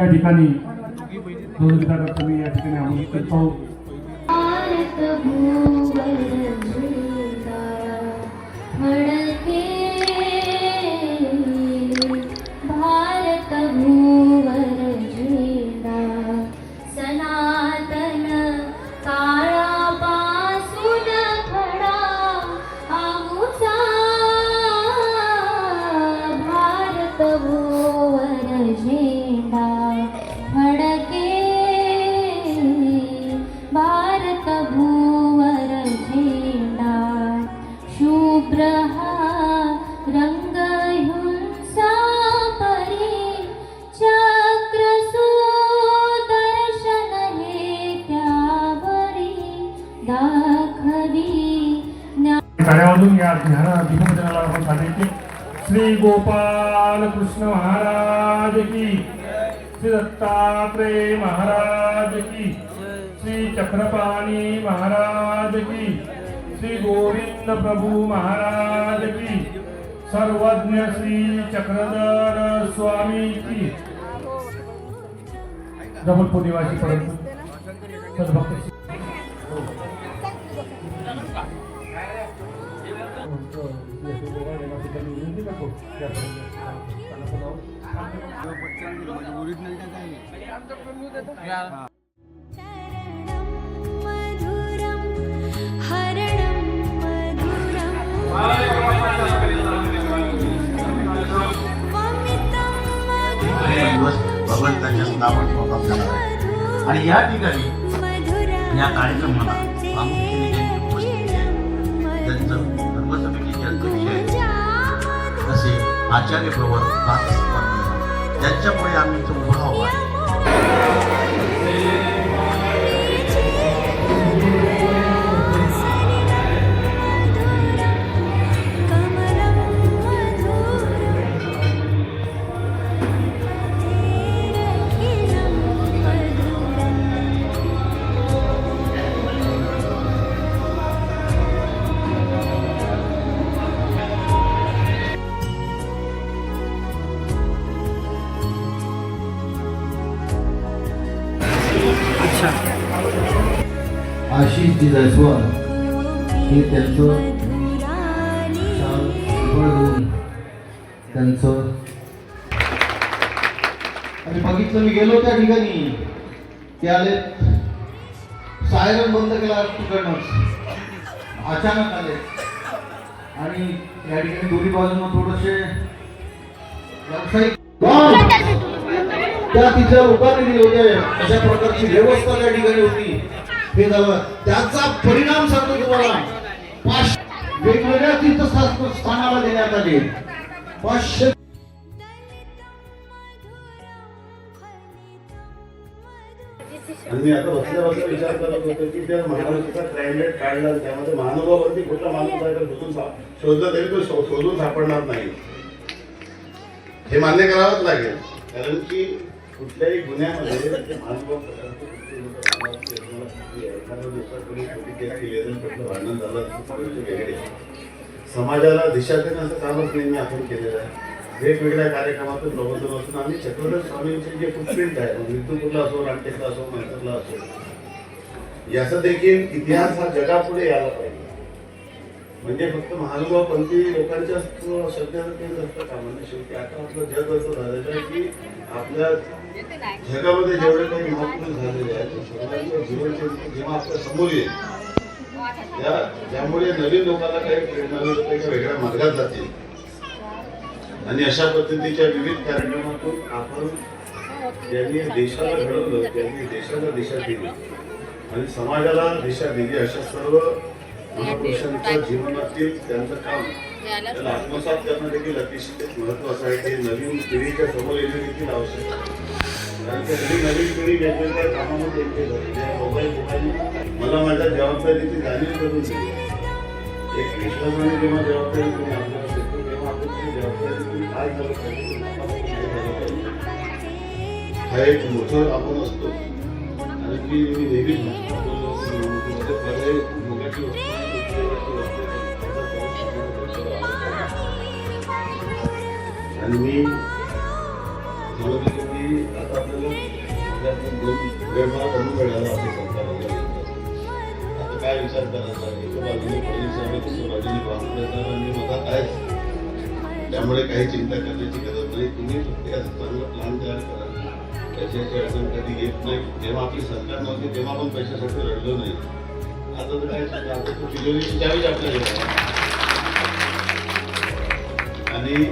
या ठिकाणी तुम्ही या ठिकाणी आम्ही पाहू. गोपाल कृष्ण महाराज की। श्री दत्तात्रेय महाराज की। श्री चक्रपाणी महाराज की। श्री गोविंद प्रभू महाराज की। सर्वज्ञ श्री चक्रधर स्वामी की। जबलपूर निवासी परंतु सद्भक्त चरणं दिवस भगवंताच्या नावात आणि या ठिकाणी या कार्यक्रमाला आचार्य प्रवर नाथ त्यांच्यामुळे आम्ही इथं उभं आहोत जयस्वाल हे त्यांचं त्यांचं. आणि बघितलं मी गेलो त्या ठिकाणी. ते आले. सायरन बंद केला तिकडनंच. अचानक आले. आणि या ठिकाणी दोन्ही बाजूनं थोडेसे व्यावसायिक त्या तिच्या लोकांनी दिले होते. अशा प्रकारची व्यवस्था त्या ठिकाणी होती. हे झालं. त्याचा परिणाम सांगतो तुम्हाला. पाच वेगवेगळ्या तीर्थस्थानाला देण्यात आले. पाचशे आणि मी आता बसल्या बसल्या विचार करत होतो की त्या महाराष्ट्राचा क्लायमेट काढला त्यामध्ये महानुभावावरती कुठला माणूस आहे तर शोधून शोधलं तरी तो शोधून सापडणार नाही. हे मान्य करावंच लागेल. कारण की कुठल्याही गुन्ह्यामध्ये ते महानुभाव एखाद्या दिवसात कोणी केली असेल कुठलं भांडण झालं समाजाला दिशा देण्याचं कामच नेहमी आपण केलेलं आहे. वेगवेगळ्या कार्यक्रमातून प्रबोधन असून आम्ही चक्रधर स्वामींचे जे फुटप्रिंट आहे मृत्यूपूरला असो रामटेकला असो मैत्रला असो याचा देखील इतिहास हा जगापुढे यायला पाहिजे. म्हणजे फक्त महानुभाव पंथी लोकांच्या श्रद्धेचं ते नसतं का? म्हणजे शेवटी आता आपलं जग असं झालेलं आहे की आपल्या जगामध्ये जेवढे काही महापुरुष झालेले आहेत सर्वांचं जीवन जेव्हा आपल्यासमोर येईल त्या त्यामुळे नवीन लोकांना काही प्रेरणा मिळत काही वेगळ्या मार्गात जातील. आणि अशा पद्धतीच्या विविध कार्यक्रमातून आपण ज्यांनी देशाला घडवलं त्यांनी देशाला दिशा दिली. आणि समाजाला दिशा दिली अशा सर्व जीवनातील त्यांचं काम. त्याला आत्मसात करणं देखील अतिशय महत्वाचं आहे ते नवीन पिढीच्या समोर येणे देखील आवश्यक कारण हल्ली नवीन पिढी वेगवेगळ्या कामामध्ये मोबाईल मला माझ्या जबाबदारीची जाणीव करून दिली एक विश्वासाने जेव्हा जबाबदारी तुम्ही आपल्याला देतो तेव्हा आपण ती जबाबदारी तुम्ही काय झालं पाहिजे. हा एक मोठं आपण असतो. आणि ती नेहमीच म्हणतो आणि मी की आता आपल्याला दोन मिळाला असं आता काय विचार करायचा एका बाजूने पोलीस आहे दुसऱ्या बाजूने कॉन्फरन्स आहे आणि मधात आहेच त्यामुळे काही चिंता करण्याची गरज नाही. तुम्ही फक्त चांगला प्लॅन तयार करा. पैशाची अडचण कधी येत नाही. जेव्हा आपली सरकार नव्हती तेव्हा पण पैशासाठी रडलो नाही. आता तर काय तिजोरीची चावीच आपल्याकडे आणि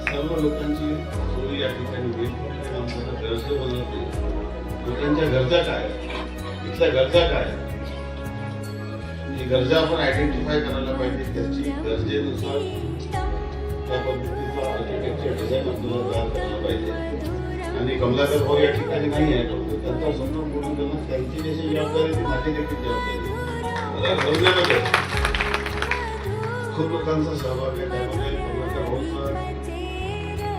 सर्व लोकांची सोयी या ठिकाणी होईल बनवते लोकांच्या गरजा काय इथल्या गरजा काय गरजा आपण आयडेंटिफाय करायला पाहिजे त्याची गरजेनुसार त्या पद्धतीचा आर्किटेक्चर डिझाईन आपल्याला तयार करायला पाहिजे. आणि कमलाकर भाऊ या ठिकाणी नाही आहे त्यांचा समजून करून त्यांची जशी जबाबदारी माझी देखील जबाबदारी मला खूप लोकांचा सहभाग आहे त्यामध्ये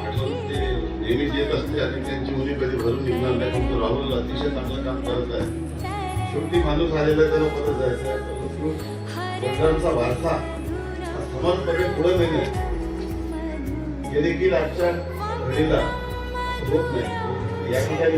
आठवण ते नेहमीच येत असते आणि त्यांची मुली कधी भरून निघणार नाही पण तो राहुल अतिशय चांगलं काम करत आहे शेवटी माणूस आलेला आहे, त्याला परत जायचं आहे परंतु वडिलांचा वारसा समाजमध्ये पुढे नेणे हे देखील आजच्या घडीला होत नाही या ठिकाणी